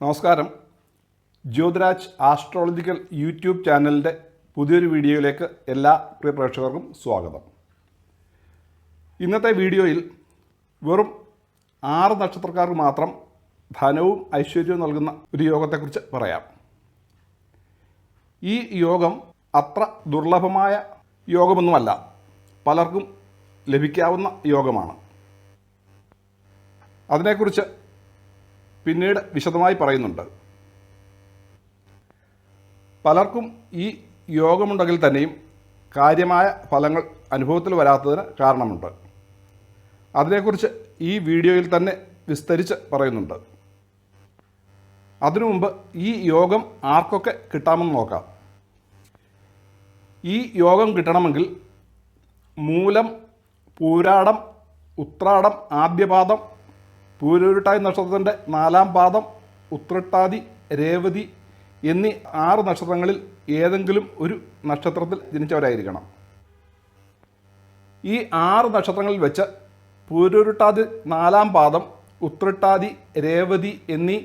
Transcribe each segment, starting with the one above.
നമസ്കാരം. Jyothiraj astrological YouTube ചാനലിന്റെ പുതിയൊരു വീഡിയോയിലേക്ക് എല്ലാ പ്രിയ പ്രേക്ഷകർക്കും സ്വാഗതം. ഇന്നത്തെ വീഡിയോയിൽ വെറും ആറ് നക്ഷത്രക്കാർക്ക് മാത്രം ധനവും ഐശ്വര്യവും നൽകുന്ന ഒരു യോഗത്തെക്കുറിച്ച് പറയാം. ഈ യോഗം അത്ര ദുർലഭമായ യോഗമൊന്നുമല്ല പലർക്കും ലഭിക്കാവുന്ന യോഗമാണ്. അതിനെക്കുറിച്ച് പിന്നീട് വിശദമായി പറയുന്നുണ്ട്. പലർക്കും ഈ യോഗമുണ്ടെങ്കിൽ തന്നെയും കാര്യമായ ഫലങ്ങൾ അനുഭവത്തിൽ വരാത്തതിന് കാരണമുണ്ട്. അതിനെക്കുറിച്ച് ഈ വീഡിയോയിൽ തന്നെ വിസ്തരിച്ച് പറയുന്നുണ്ട്. അതിനു മുമ്പ് ഈ യോഗം ആർക്കൊക്കെ കിട്ടാമെന്ന് നോക്കാം. ഈ യോഗം കിട്ടണമെങ്കിൽ മൂലം പൂരാടം ഉത്രാടം ആദ്യപാദം പൂരൂരുട്ടായി നക്ഷത്രത്തിന്റെ നാലാം പാദം ഉത്രട്ടാതി രേവതി എന്നീ ആറ് നക്ഷത്രങ്ങളിൽ ഏതെങ്കിലും ഒരു നക്ഷത്രത്തിൽ ജനിച്ചവരായിരിക്കണം. ഈ ആറ് നക്ഷത്രങ്ങളിൽ വെച്ച് പൂരൂരുട്ടാതി നാലാം പാദം ഉത്രട്ടാതി രേവതി എന്നീ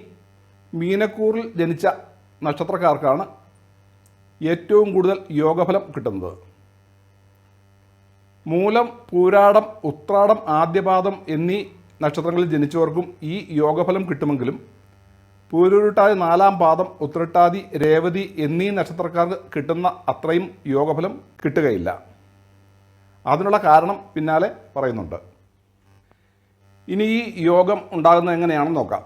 മീനക്കൂറിൽ ജനിച്ച നക്ഷത്രക്കാർക്കാണ് ഏറ്റവും കൂടുതൽ യോഗഫലം കിട്ടുന്നത്. മൂലം പൂരാടം ഉത്രാടം ആദ്യപാദം എന്നീ നക്ഷത്രങ്ങളിൽ ജനിച്ചവർക്കും ഈ യോഗഫലം കിട്ടുമെങ്കിലും പൂരുരുട്ടാതി നാലാം പാദം ഉത്രട്ടാതി രേവതി എന്നീ നക്ഷത്രക്കാർക്ക് കിട്ടുന്ന അത്രയും യോഗഫലം കിട്ടുകയില്ല. അതിനുള്ള കാരണം പിന്നാലെ പറയുന്നുണ്ട്. ഇനി ഈ യോഗം ഉണ്ടാകുന്നത് എങ്ങനെയാണെന്ന് നോക്കാം.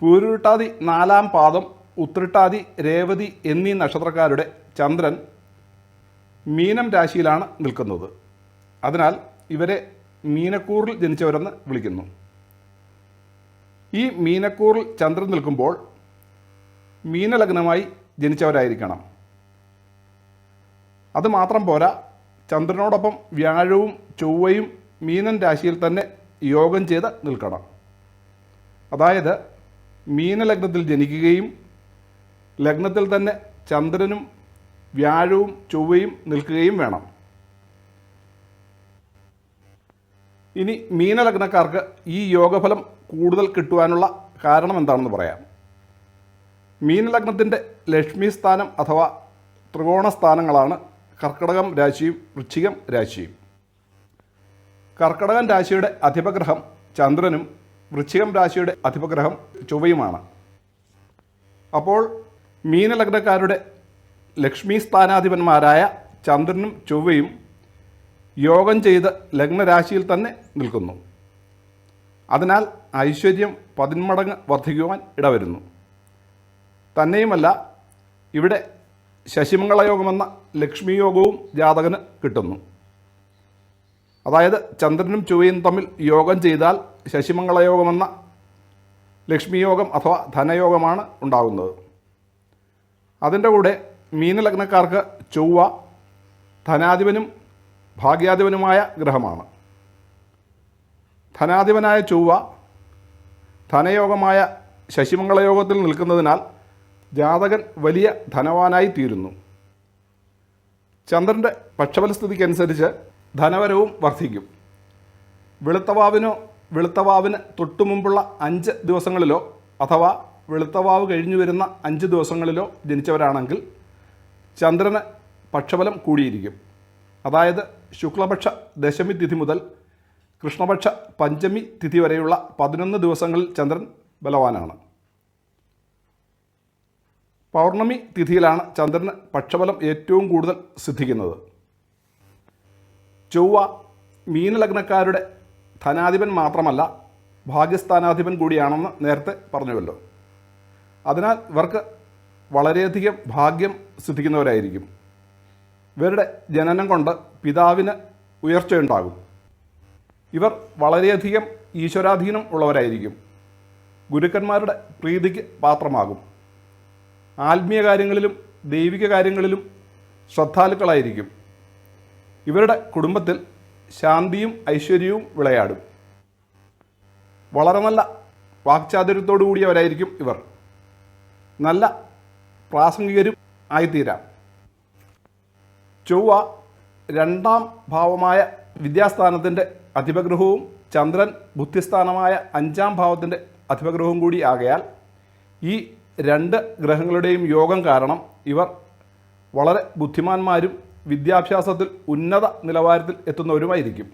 പൂരുരുട്ടാതി നാലാം പാദം ഉത്രട്ടാതി രേവതി എന്നീ നക്ഷത്രക്കാരുടെ ചന്ദ്രൻ മീനം രാശിയിലാണ് നിൽക്കുന്നത്. അതിനാൽ ഇവരെ മീനക്കൂറിൽ ജനിച്ചവരെന്ന് വിളിക്കുന്നു. ഈ മീനക്കൂറിൽ ചന്ദ്രൻ നിൽക്കുമ്പോൾ മീനലഗ്നമായി ജനിച്ചവരായിരിക്കണം. അതുമാത്രം പോരാ ചന്ദ്രനോടൊപ്പം വ്യാഴവും ചൊവ്വയും മീനൻ രാശിയിൽ തന്നെ യോഗം ചെയ്ത് നിൽക്കണം. അതായത് മീനലഗ്നത്തിൽ ജനിക്കുകയും ലഗ്നത്തിൽ തന്നെ ചന്ദ്രനും വ്യാഴവും ചൊവ്വയും നിൽക്കുകയും വേണം. ഇനി മീനലഗ്നക്കാർക്ക് ഈ യോഗഫലം കൂടുതൽ കിട്ടുവാനുള്ള കാരണം എന്താണെന്ന് പറയാം. മീനലഗ്നത്തിന്റെ ലക്ഷ്മി സ്ഥാനം അഥവാ ത്രികോണ സ്ഥാനങ്ങളാണ് കർക്കടകം രാശിയും വൃശ്ചികം രാശിയും. കർക്കടകം രാശിയുടെ അധിപഗ്രഹം ചന്ദ്രനും വൃശ്ചികം രാശിയുടെ അധിപഗ്രഹം ചൊവ്വയുമാണ്. അപ്പോൾ മീനലഗ്നക്കാരുടെ ലക്ഷ്മി സ്ഥാനാധിപന്മാരായ ചന്ദ്രനും ചൊവ്വയും യോഗം ചെയ്ത് ലഗ്നരാശിയിൽ തന്നെ നിൽക്കുന്നു. അതിനാൽ ഐശ്വര്യം പതിന്മടങ്ങ് വർദ്ധിക്കുവാൻ ഇടവരുന്നു. തന്നെയുമല്ല ഇവിടെ ശശിമംഗളയോഗമെന്ന ലക്ഷ്മി യോഗവും ജാതകന് കിട്ടുന്നു. അതായത് ചന്ദ്രനും ചൊവ്വയും തമ്മിൽ യോഗം ചെയ്താൽ ശശിമംഗളയോഗമെന്ന ലക്ഷ്മി യോഗം അഥവാ ധനയോഗമാണ് ഉണ്ടാകുന്നത്. അതിന്റെ കൂടെ മീനലഗ്നക്കാർക്ക് ചൊവ്വ ധനാധിപനും ഭാഗ്യാധിപനുമായ ഗ്രഹമാണ്. ധനാധിപനായ ചൊവ്വ ധനയോഗമായ ശശിമംഗളയോഗത്തിൽ നിൽക്കുന്നതിനാൽ ജാതകൻ വലിയ ധനവാനായി തീരുന്നു. ചന്ദ്രന്റെ പക്ഷബലസ്ഥിതിക്കനുസരിച്ച് ധനവരവും വർദ്ധിക്കും. വെളുത്തവാവിനോ വെളുത്തവാവിന് തൊട്ടു മുമ്പുള്ള അഞ്ച് ദിവസങ്ങളിലോ അഥവാ വെളുത്തവാവ് കഴിഞ്ഞു വരുന്ന അഞ്ച് ദിവസങ്ങളിലോ ജനിച്ചവരാണെങ്കിൽ ചന്ദ്രന് പക്ഷബലം കൂടിയിരിക്കും. അതായത് ശുക്ലപക്ഷ ദശമി തിഥി മുതൽ കൃഷ്ണപക്ഷ പഞ്ചമി തിഥി വരെയുള്ള പതിനൊന്ന് ദിവസങ്ങളിൽ ചന്ദ്രൻ ബലവാനാണ്. പൗർണമി തിഥിയിലാണ് ചന്ദ്രന് പക്ഷബലം ഏറ്റവും കൂടുതൽ സിദ്ധിക്കുന്നത്. ചൊവ്വ മീനലഗ്നക്കാരുടെ ധനാധിപൻ മാത്രമല്ല ഭാഗ്യസ്ഥാനാധിപൻ കൂടിയാണെന്ന് നേരത്തെ പറഞ്ഞുവല്ലോ. അതിനാൽ ഇവർക്ക് വളരെയധികം ഭാഗ്യം സിദ്ധിക്കുന്നവരായിരിക്കും. ഇവരുടെ ജനനം കൊണ്ട് പിതാവിന് ഉയർച്ചയുണ്ടാകും. ഇവർ വളരെയധികം ഈശ്വരാധീനം ഉള്ളവരായിരിക്കും. ഗുരുക്കന്മാരുടെ പ്രീതിക്ക് പാത്രമാകും. ആത്മീയ കാര്യങ്ങളിലും ദൈവിക കാര്യങ്ങളിലും ശ്രദ്ധാലുക്കളായിരിക്കും. ഇവരുടെ കുടുംബത്തിൽ ശാന്തിയും ഐശ്വര്യവും വിളയാടും. വളരെ നല്ല വാക്ചാതുര്യത്തോടു കൂടിയവരായിരിക്കും ഇവർ. നല്ല പ്രാസംഗികരും ആയിത്തീരാം. ചൊവ്വ രണ്ടാം ഭാവമായ വിദ്യാസ്ഥാനത്തിന്റെ അധിപഗ്രഹവും ചന്ദ്രൻ ബുദ്ധിസ്ഥാനമായ അഞ്ചാം ഭാവത്തിന്റെ അധിപഗ്രഹവും കൂടി ആകയാൽ ഈ രണ്ട് ഗ്രഹങ്ങളുടെയും യോഗം കാരണം ഇവർ വളരെ ബുദ്ധിമാന്മാരും വിദ്യാഭ്യാസത്തിൽ ഉന്നത നിലവാരത്തിൽ എത്തുന്നവരുമായിരിക്കും.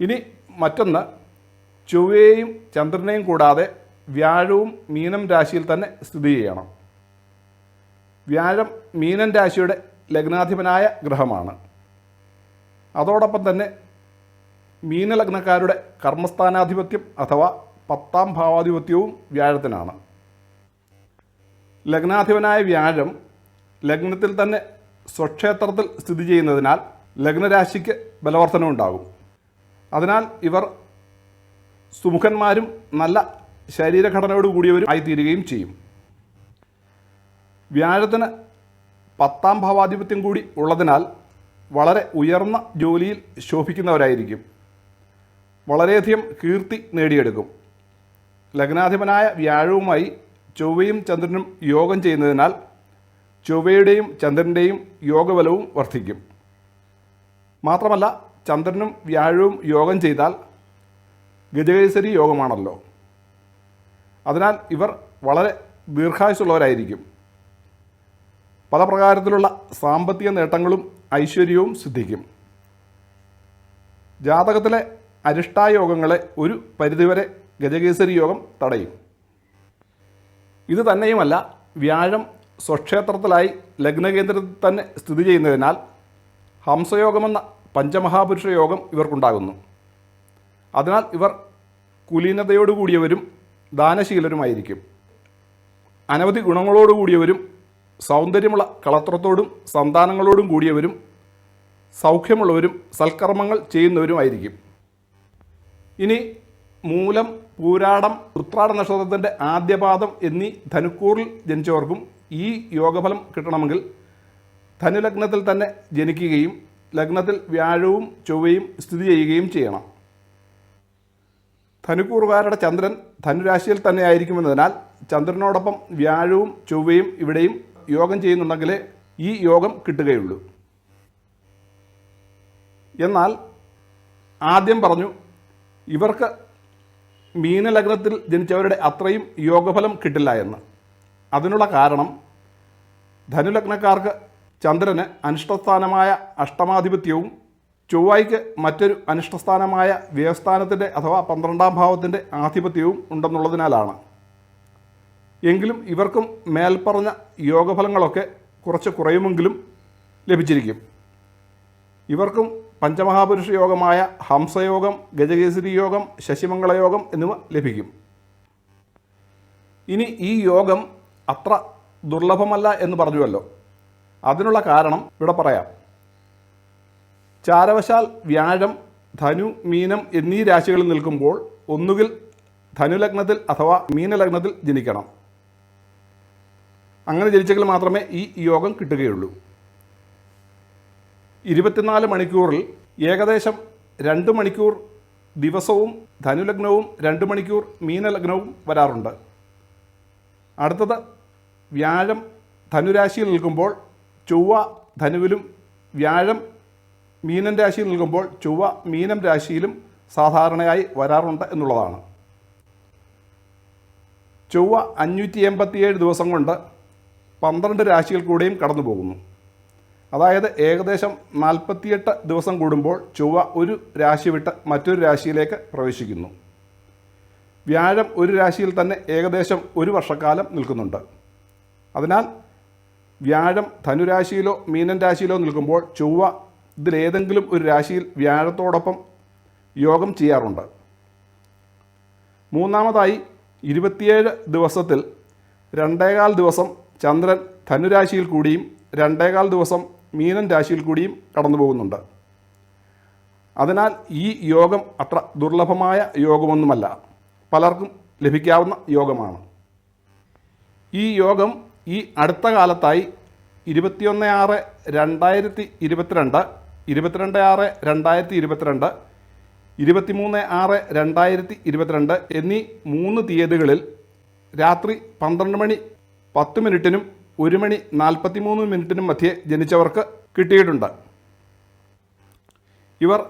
ഇനി മറ്റൊന്ന് ചൊവ്വയെയും ചന്ദ്രനെയും കൂടാതെ വ്യാഴവും മീനം രാശിയിൽ തന്നെ സ്ഥിതി ചെയ്യണം. വ്യാഴം മീനൻ രാശിയുടെ ലഗ്നാധിപനായ ഗ്രഹമാണ്. അതോടൊപ്പം തന്നെ മീനലഗ്നക്കാരുടെ കർമ്മസ്ഥാനാധിപത്യം അഥവാ പത്താം ഭാവാധിപത്യവും വ്യാഴത്തിനാണ്. ലഗ്നാധിപനായ വ്യാഴം ലഗ്നത്തിൽ തന്നെ സ്വക്ഷേത്രത്തിൽ സ്ഥിതി ചെയ്യുന്നതിനാൽ ലഗ്നരാശിക്ക് ബലവർധനമുണ്ടാകും അതിനാൽ ഇവർ സുമുഖന്മാരും നല്ല ശരീരഘടനയോട് കൂടിയവരും ആയിത്തീരുകയും ചെയ്യും. വ്യാഴത്തിന് പത്താം ഭാവാധിപത്യം കൂടി ഉള്ളതിനാൽ വളരെ ഉയർന്ന ജോലിയിൽ ശോഭിക്കുന്നവരായിരിക്കും. വളരെയധികം കീർത്തി നേടിയെടുക്കും. ലഗ്നാധിപനായ വ്യാഴവുമായി ചൊവ്വയും ചന്ദ്രനും യോഗം ചെയ്യുന്നതിനാൽ ചൊവ്വയുടെയും ചന്ദ്രന്റെയും യോഗബലവും വർദ്ധിക്കും. മാത്രമല്ല ചന്ദ്രനും വ്യാഴവും യോഗം ചെയ്താൽ ഗജകേസരി യോഗമാണല്ലോ. അതിനാൽ ഇവർ വളരെ ദീർഘായുസുള്ളവരായിരിക്കും പല പ്രകാരത്തിലുള്ള സാമ്പത്തിക നേട്ടങ്ങളും ഐശ്വര്യവും സിദ്ധിക്കും. ജാതകത്തിലെ അരിഷ്ടായോഗങ്ങളെ ഒരു പരിധിവരെ ഗജകേസരി യോഗം തടയും. ഇത് തന്നെയുമല്ല വ്യാഴം സ്വക്ഷേത്രത്തിലായി ലഗ്നകേന്ദ്രത്തിൽ തന്നെ സ്ഥിതി ചെയ്യുന്നതിനാൽ ഹംസയോഗമെന്ന പഞ്ചമഹാപുരുഷ യോഗം ഇവർക്കുണ്ടാകുന്നു. അതിനാൽ ഇവർ കുലീനതയോടുകൂടിയവരും ദാനശീലരുമായിരിക്കും. അനവധി ഗുണങ്ങളോടുകൂടിയവരും സൗന്ദര്യമുള്ള കളത്രത്തോടും സന്താനങ്ങളോടും കൂടിയവരും സൗഖ്യമുള്ളവരും സൽക്കർമ്മങ്ങൾ ചെയ്യുന്നവരുമായിരിക്കും. ഇനി മൂലം പൂരാടം ഉത്രാട നക്ഷത്രത്തിന്റെ ആദ്യപാദം എന്നീ ധനുക്കൂറിൽ ജനിച്ചവർക്കും ഈ യോഗഫലം കിട്ടണമെങ്കിൽ ധനുലഗ്നത്തിൽ തന്നെ ജനിക്കുകയും ലഗ്നത്തിൽ വ്യാഴവും ചൊവ്വയും സ്ഥിതി ചെയ്യുകയും ചെയ്യണം. ധനുക്കൂറുകാരുടെ ചന്ദ്രൻ ധനുരാശിയിൽ തന്നെ ആയിരിക്കുമെന്നതിനാൽ ചന്ദ്രനോടൊപ്പം വ്യാഴവും ചൊവ്വയും ഇവിടെയും യോഗം ചെയ്യുന്നുണ്ടെങ്കിലേ ഈ യോഗം കിട്ടുകയുള്ളൂ. എന്നാൽ ആദ്യം പറഞ്ഞു ഇവർക്ക് മീനലഗ്നത്തിൽ ജനിച്ചവരുടെ അത്രയും യോഗഫലം കിട്ടില്ല എന്ന്. അതിനുള്ള കാരണം ധനുലഗ്നക്കാർക്ക് ചന്ദ്രന് അനിഷ്ടസ്ഥാനമായ അഷ്ടമാധിപത്യവും ചൊവ്വായ്ക്ക് മറ്റൊരു അനിഷ്ടസ്ഥാനമായ വ്യവസ്ഥാനത്തിന്റെ അഥവാ പന്ത്രണ്ടാം ഭാവത്തിന്റെ ആധിപത്യവും ഉണ്ടെന്നുള്ളതിനാലാണ്. എങ്കിലും ഇവർക്കും മേൽപ്പറഞ്ഞ യോഗഫലങ്ങളൊക്കെ കുറച്ച് കുറയുമെങ്കിലും ലഭിച്ചിരിക്കും. ഇവർക്കും പഞ്ചമഹാപുരുഷ യോഗമായ ഹംസയോഗം ഗജകേസരി യോഗം ശശിമംഗളയോഗം എന്നിവ ലഭിക്കും. ഇനി ഈ യോഗം അത്ര ദുർലഭമല്ല എന്ന് പറഞ്ഞുവല്ലോ. അതിനുള്ള കാരണം ഇവിടെ പറയാം. ചാരവശാൽ വ്യാഴം ധനു മീനം എന്നീ രാശികളിൽ നിൽക്കുമ്പോൾ ഒന്നുകിൽ ധനുലഗ്നത്തിൽ അഥവാ മീനലഗ്നത്തിൽ ജനിക്കണം. അങ്ങനെ ജനിച്ചെങ്കിൽ മാത്രമേ ഈ യോഗം കിട്ടുകയുള്ളൂ. ഇരുപത്തിനാല് മണിക്കൂറിൽ ഏകദേശം രണ്ട് മണിക്കൂർ ദിവസവും ധനുലഗ്നവും രണ്ട് മണിക്കൂർ മീനലഗ്നവും വരാറുണ്ട്. അടുത്തത് വ്യാഴം ധനുരാശിയിൽ നിൽക്കുമ്പോൾ ചൊവ്വ ധനുവിലും വ്യാഴം മീനൻ രാശിയിൽ നിൽക്കുമ്പോൾ ചൊവ്വ മീനം രാശിയിലും സാധാരണയായി വരാറുണ്ട് എന്നുള്ളതാണ്. ചൊവ്വ അഞ്ഞൂറ്റി എൺപത്തിയേഴ് ദിവസം കൊണ്ട് പന്ത്രണ്ട് രാശികൾ കൂടെയും കടന്നു പോകുന്നു അതായത് ഏകദേശം നാൽപ്പത്തിയെട്ട് ദിവസം കൂടുമ്പോൾ ചൊവ്വ ഒരു രാശി വിട്ട് മറ്റൊരു രാശിയിലേക്ക് പ്രവേശിക്കുന്നു. വ്യാഴം ഒരു രാശിയിൽ തന്നെ ഏകദേശം ഒരു വർഷക്കാലം നിൽക്കുന്നുണ്ട്. അതിനാൽ വ്യാഴം ധനുരാശിയിലോ മീനൻ രാശിയിലോ നിൽക്കുമ്പോൾ ചൊവ്വ ഇതിലേതെങ്കിലും ഒരു രാശിയിൽ വ്യാഴത്തോടൊപ്പം യോഗം ചെയ്യാറുണ്ട്. മൂന്നാമതായി ഇരുപത്തിയേഴ് ദിവസത്തിൽ രണ്ടേകാൽ ദിവസം ചന്ദ്രൻ ധനുരാശിയിൽ കൂടിയും രണ്ടേകാൽ ദിവസം മീനൻ രാശിയിൽ കൂടിയും കടന്നു പോകുന്നുണ്ട് അതിനാൽ ഈ യോഗം അത്ര ദുർലഭമായ യോഗമൊന്നുമല്ല. പലർക്കും ലഭിക്കാവുന്ന യോഗമാണ്. ഈ യോഗം ഈ അടുത്ത കാലത്തായി ഇരുപത്തിയൊന്ന് ആറ് രണ്ടായിരത്തി ഇരുപത്തിരണ്ട് ഇരുപത്തിരണ്ട് ആറ് രണ്ടായിരത്തി ഇരുപത്തിരണ്ട് ഇരുപത്തിമൂന്ന് ആറ് രണ്ടായിരത്തി ഇരുപത്തിരണ്ട് എന്നീ മൂന്ന് തീയതികളിൽ രാത്രി പന്ത്രണ്ട് മണി പത്ത് മിനിറ്റിനും ഒരു മണി നാൽപ്പത്തി മൂന്ന് മിനിറ്റിനും മധ്യേ ജനിച്ചവർക്ക് കിട്ടിയിട്ടുണ്ട്. ഇവർ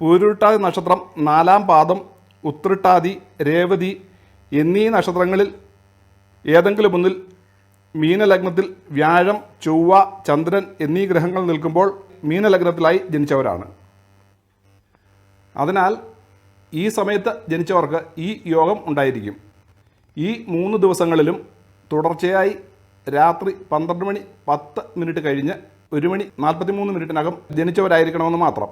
പൂരുട്ടാതി നക്ഷത്രം നാലാം പാദം ഉത്രട്ടാതി രേവതി എന്നീ നക്ഷത്രങ്ങളിൽ ഏതെങ്കിലും ഒന്നിൽ മീനലഗ്നത്തിൽ വ്യാഴം ചൊവ്വ ചന്ദ്രൻ എന്നീ ഗ്രഹങ്ങൾ നിൽക്കുമ്പോൾ മീനലഗ്നത്തിലായി ജനിച്ചവരാണ്. അതിനാൽ ഈ സമയത്ത് ജനിച്ചവർക്ക് ഈ യോഗം ഉണ്ടായിരിക്കും. ഈ മൂന്ന് ദിവസങ്ങളിലും തുടർച്ചയായി രാത്രി പന്ത്രണ്ട് മണി പത്ത് മിനിറ്റ് കഴിഞ്ഞ് ഒരു മണി നാൽപ്പത്തി മൂന്ന് മിനിറ്റിനകം ജനിച്ചവരായിരിക്കണമെന്ന് മാത്രം.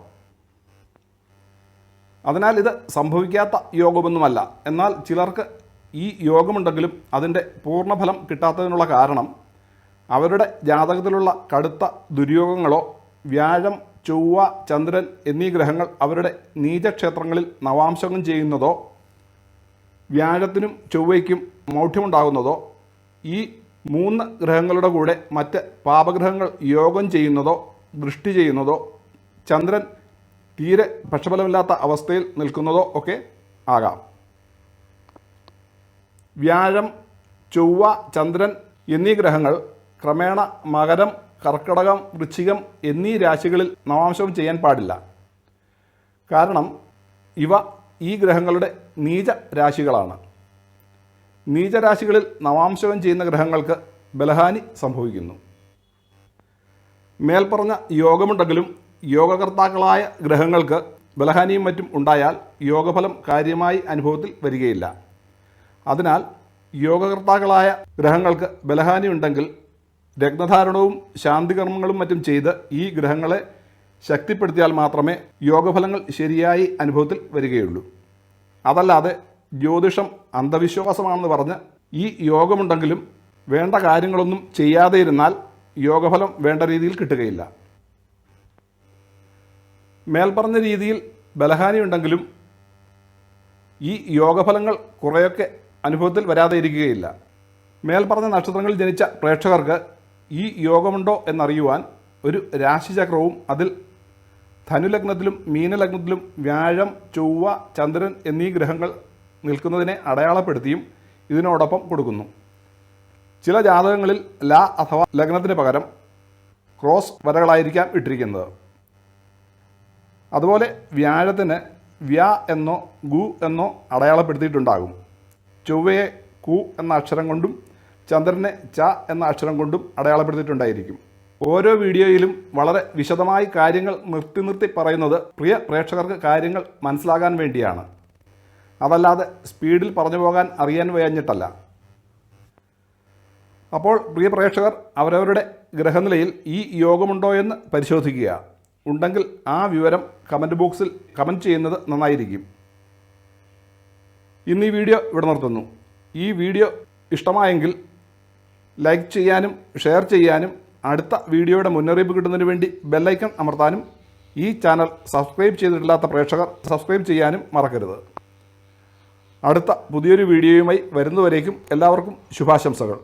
അതിനാൽ ഇത് സംഭവിക്കാത്ത യോഗമൊന്നുമല്ല. എന്നാൽ ചിലർക്ക് ഈ യോഗമുണ്ടെങ്കിലും അതിന്റെ പൂർണഫലം കിട്ടാത്തതിനുള്ള കാരണം അവരുടെ ജാതകത്തിലുള്ള കടുത്ത ദുര്യോഗങ്ങളോ വ്യാഴം ചൊവ്വ ചന്ദ്രൻ എന്നീ ഗ്രഹങ്ങൾ അവരുടെ നീചക്ഷേത്രങ്ങളിൽ നവാംശകം ചെയ്യുന്നതോ വ്യാഴത്തിനും ചൊവ്വയ്ക്കും മൗഢ്യമുണ്ടാകുന്നതോ ഈ മൂന്ന് ഗ്രഹങ്ങളുടെ കൂടെ മറ്റ് പാപഗ്രഹങ്ങൾ യോഗം ചെയ്യുന്നതോ ദൃഷ്ടി ചെയ്യുന്നതോ ചന്ദ്രൻ തീരെ പക്ഷഫലമില്ലാത്ത അവസ്ഥയിൽ നിൽക്കുന്നതോ ഒക്കെ ആകാം. വ്യാഴം ചൊവ്വ ചന്ദ്രൻ എന്നീ ഗ്രഹങ്ങൾ ക്രമേണ മകരം കർക്കടകം വൃശ്ചികം എന്നീ രാശികളിൽ നവാംശം ചെയ്യാൻ പാടില്ല. കാരണം ഇവ ഈ ഗ്രഹങ്ങളുടെ നീച രാശികളാണ് നീചരാശികളിൽ നവാംശകം ചെയ്യുന്ന ഗ്രഹങ്ങൾക്ക് ബലഹാനി സംഭവിക്കുന്നു. മേൽപ്പറഞ്ഞ യോഗമുണ്ടെങ്കിലും യോഗകർത്താക്കളായ ഗ്രഹങ്ങൾക്ക് ബലഹാനിയും മറ്റും ഉണ്ടായാൽ യോഗഫലം കാര്യമായി അനുഭവത്തിൽ വരികയില്ല. അതിനാൽ യോഗകർത്താക്കളായ ഗ്രഹങ്ങൾക്ക് ബലഹാനി ഉണ്ടെങ്കിൽ രക്തധാരണവും ശാന്തികർമ്മങ്ങളും മറ്റും ചെയ്ത് ഈ ഗ്രഹങ്ങളെ ശക്തിപ്പെടുത്തിയാൽ മാത്രമേ യോഗഫലങ്ങൾ ശരിയായി അനുഭവത്തിൽ വരികയുള്ളൂ. അതല്ലാതെ ജ്യോതിഷം അന്ധവിശ്വാസമാണെന്ന് പറഞ്ഞ് ഈ യോഗമുണ്ടെങ്കിലും വേണ്ട കാര്യങ്ങളൊന്നും ചെയ്യാതെ ഇരുന്നാൽ യോഗഫലം വേണ്ട രീതിയിൽ കിട്ടുകയില്ല. മേൽപ്പറഞ്ഞ രീതിയിൽ ബലഹാനി ഉണ്ടെങ്കിലും ഈ യോഗഫലങ്ങൾ കുറേയൊക്കെ അനുഭവത്തിൽ വരാതെ ഇരിക്കുകയില്ല മേൽപ്പറഞ്ഞ നക്ഷത്രങ്ങളിൽ ജനിച്ച പ്രേക്ഷകർക്ക് ഈ യോഗമുണ്ടോ എന്നറിയുവാൻ ഒരു രാശിചക്രവും അതിൽ ധനുലഗ്നത്തിലും മീനലഗ്നത്തിലും വ്യാഴം ചൊവ്വ ചന്ദ്രൻ എന്നീ ഗ്രഹങ്ങൾ നിൽക്കുന്നതിനെ അടയാളപ്പെടുത്തിയും ഇതിനോടൊപ്പം കൊടുക്കുന്നു. ചില ജാതകങ്ങളിൽ ല അഥവാ ലഗ്നത്തിന് പകരം ക്രോസ് വരകളായിരിക്കാം ഇട്ടിരിക്കുന്നത്. അതുപോലെ വ്യാഴത്തിന് വ്യ എന്നോ ഗു എന്നോ അടയാളപ്പെടുത്തിയിട്ടുണ്ടാകും. ചൊവ്വയെ കു എന്ന അക്ഷരം കൊണ്ടും ചന്ദ്രനെ ച എന്ന അക്ഷരം കൊണ്ടും അടയാളപ്പെടുത്തിയിട്ടുണ്ടായിരിക്കും. ഓരോ വീഡിയോയിലും വളരെ വിശദമായി കാര്യങ്ങൾ നിർത്തി നിർത്തി പറയുന്നത് പ്രിയ പ്രേക്ഷകർക്ക് കാര്യങ്ങൾ മനസ്സിലാകാൻ വേണ്ടിയാണ്. അതല്ലാതെ സ്പീഡിൽ പറഞ്ഞു പോകാൻ അറിയാൻ വയഞ്ഞിട്ടല്ല അപ്പോൾ പ്രിയ പ്രേക്ഷകർ അവരവരുടെ ഗ്രഹനിലയിൽ ഈ യോഗമുണ്ടോ എന്ന് പരിശോധിക്കുക. ഉണ്ടെങ്കിൽ ആ വിവരം കമന്റ് ബോക്സിൽ കമന്റ് ചെയ്യുന്നത് നന്നായിരിക്കും. ഇന്ന് ഈ വീഡിയോ ഇവിടെ നിർത്തുന്നു. ഈ വീഡിയോ ഇഷ്ടമായെങ്കിൽ ലൈക്ക് ചെയ്യാനും ഷെയർ ചെയ്യാനും അടുത്ത വീഡിയോയുടെ മുന്നറിയിപ്പ് കിട്ടുന്നതിന് വേണ്ടി ബെല്ലൈക്കൺ അമർത്താനും ഈ ചാനൽ സബ്സ്ക്രൈബ് ചെയ്തിട്ടില്ലാത്ത പ്രേക്ഷകർ സബ്സ്ക്രൈബ് ചെയ്യാനും മറക്കരുത്. അടുത്ത പുതിയൊരു വീഡിയോയുമായി വരുന്നവരേക്കും എല്ലാവർക്കും ശുഭാശംസകൾ.